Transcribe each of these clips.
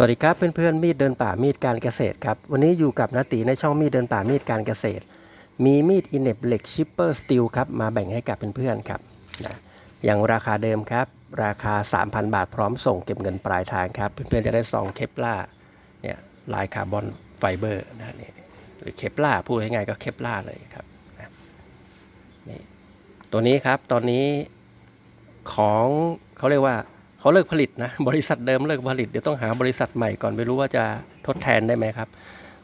สวัสดีครับเพื่อนๆมีดเดินป่ามีดการเกษตรครับ วันนี้อยู่กับนาตีในช่องมีดเดินป่ามีดการเกษตร มีมีดอินเนบเหล็กชิปเปอร์สตีลครับมาแบ่งให้กับเพื่อนๆครับนะอย่างราคาเดิมครับ ราคา 3,000 บาทพร้อมส่งเก็บเงินปลายทางครับ เพื่อนๆจะได้ซองเคปล่าเนี่ยลายคาร์บอนไฟเบอร์นะนี่หรือเคปล่าพูดง่ายๆก็เคปล่าเลยครับนะนี่ตัวนี้ครับตอนนี้ของเขาเรียกว่า เขาเลิกผลิตนะบริษัทเดิมเลิกผลิตเดี๋ยวต้องหาบริษัทใหม่ก่อนไม่รู้ว่าจะทดแทนได้ไหมครับ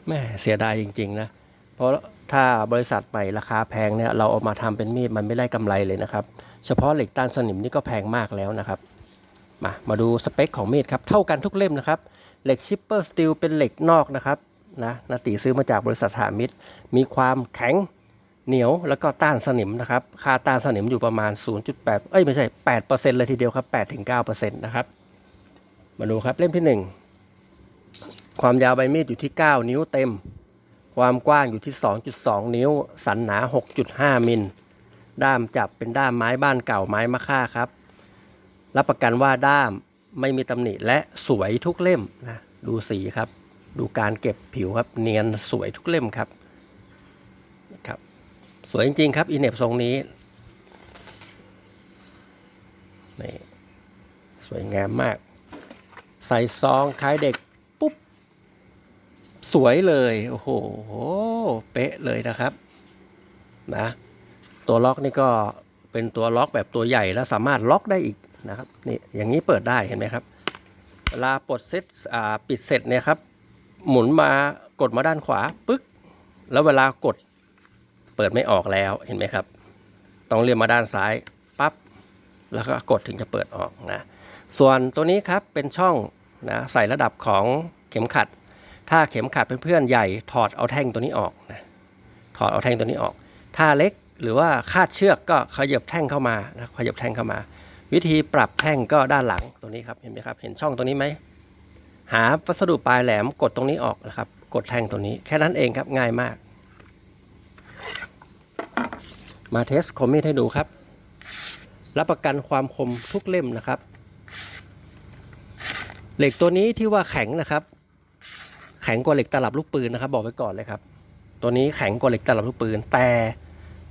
แม่เสียดายจริงๆนะเพราะถ้าบริษัทใหม่ราคาแพงเนี่ยเราเอามาทำเป็นมีดมันไม่ได้กำไรเลยนะครับ เฉพาะเหล็กต้านสนิมนี่ก็แพงมากแล้วนะครับ มามาดูสเปคของมีดครับเท่ากันทุกเล่มนะครับเหล็กชิปเปอร์สตีลเป็นเหล็กนอกนะครับนะนาตีซื้อมาจากบริษัทหามิตรมีความแข็ง เหนียวแล้วก็ต้านสนิมนะครับ ค่าต้านสนิมอยู่ประมาณ 0.8 เอ้ยไม่ใช่ 8%เลยทีเดียวครับ 8-9%นะครับ มาดูครับเล่มที่ 1 ความยาวใบมีดอยู่ที่ 9 นิ้วเต็ม ความกว้างอยู่ที่ 2.2 นิ้ว สันหนา 6.5 มิล ด้ามจับเป็นด้ามไม้บ้านเก่าไม้มะค่าครับ รับประกันว่าด้ามไม่มีตำหนิและสวยทุกเล่มนะ ดูสีครับ ดูการเก็บผิวครับ เนียนสวยทุกเล่มครับ วยจริงๆครับอีเนบทรงนี้นี่สวยงามมาก ใส่ซองคล้ายเด็ก ปุ๊บ สวยเลย โอ้โห เป๊ะเลยนะครับ นะ ตัวล็อกนี่ก็เป็นตัวล็อกแบบตัวใหญ่แล้วสามารถล็อกได้อีกนะครับ นี่ อย่างนี้เปิดได้เห็นไหมครับ เวลาปลดเซ็ตอ่าปิดเสร็จเนี่ยครับ หมุนมากดมาด้านขวาปึ๊ก แล้วเวลากด เปิดไม่ออกแล้วเห็นไหมครับ ต้องเลื่อนมาด้านซ้ายปั๊บแล้วก็กดถึงจะเปิดออกนะส่วนตัวนี้ครับเป็นช่องนะใส่ระดับของเข็มขัด ถ้าเข็มขัดเพื่อนๆใหญ่ถอดเอาแท่งตัวนี้ออกนะถอดเอาแท่งตัวนี้ออก ถ้าเล็กหรือว่าคาดเชือกก็ขยับแท่งเข้ามานะขยับแท่งเข้ามา วิธีปรับแท่งก็ด้านหลังตัวนี้ครับเห็นไหมครับ เห็นช่องตัวนี้ไหมหาวัสดุปลายแหลมกดตรงนี้ออกนะครับ กดแท่งตัวนี้แค่นั้นเองครับง่ายมาก มาเทสคมมีดให้ดูครับ รับประกันความคมทุกเล่มนะครับ เหล็กตัวนี้ที่ว่าแข็งนะครับ แข็งกว่าเหล็กตลับลูกปืนนะครับ บอกไว้ก่อนเลยครับ ตัวนี้แข็งกว่าเหล็กตลับลูกปืน แต่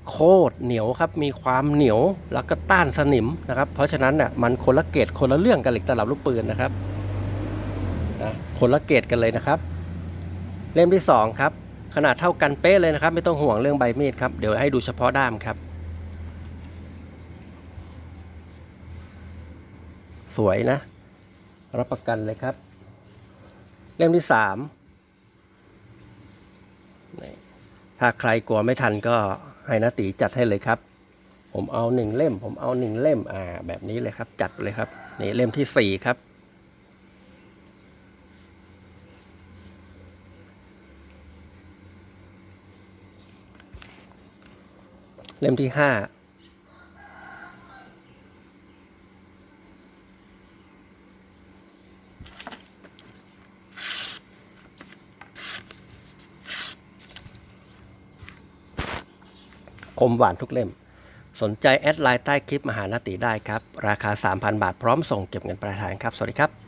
โคตรเหนียวครับ มีความเหนียวแล้วก็ต้านสนิมนะครับ เพราะฉะนั้นน่ะมันคนละเกรดคนละเรื่องกับเหล็กตลับลูกปืนนะครับนะคนละเกรดกันเลยนะครับ เล่มที่สองครับ ขนาดเท่ากันเป๊ะเลยนะครับ ไม่ต้องห่วงเรื่องใบมีดครับ เดี๋ยวให้ดูเฉพาะด้ามครับ สวยนะ รับประกันเลยครับ เล่มที่สามถ้าใครกลัวไม่ทันก็ให้นาตีจัดให้เลยครับ ผมเอาหนึ่งเล่ม ผมเอาหนึ่งเล่มอ่าแบบนี้เลยครับ จัดเลยครับนี่เล่มที่สี่ครับ เล่มที่ห้าคมหวานทุกเล่ม สนใจแอดไลน์ใต้คลิปมหานาตีได้ครับ ราคา 3,000 บาทพร้อมส่งเก็บเงินปลายทางครับ สวัสดีครับ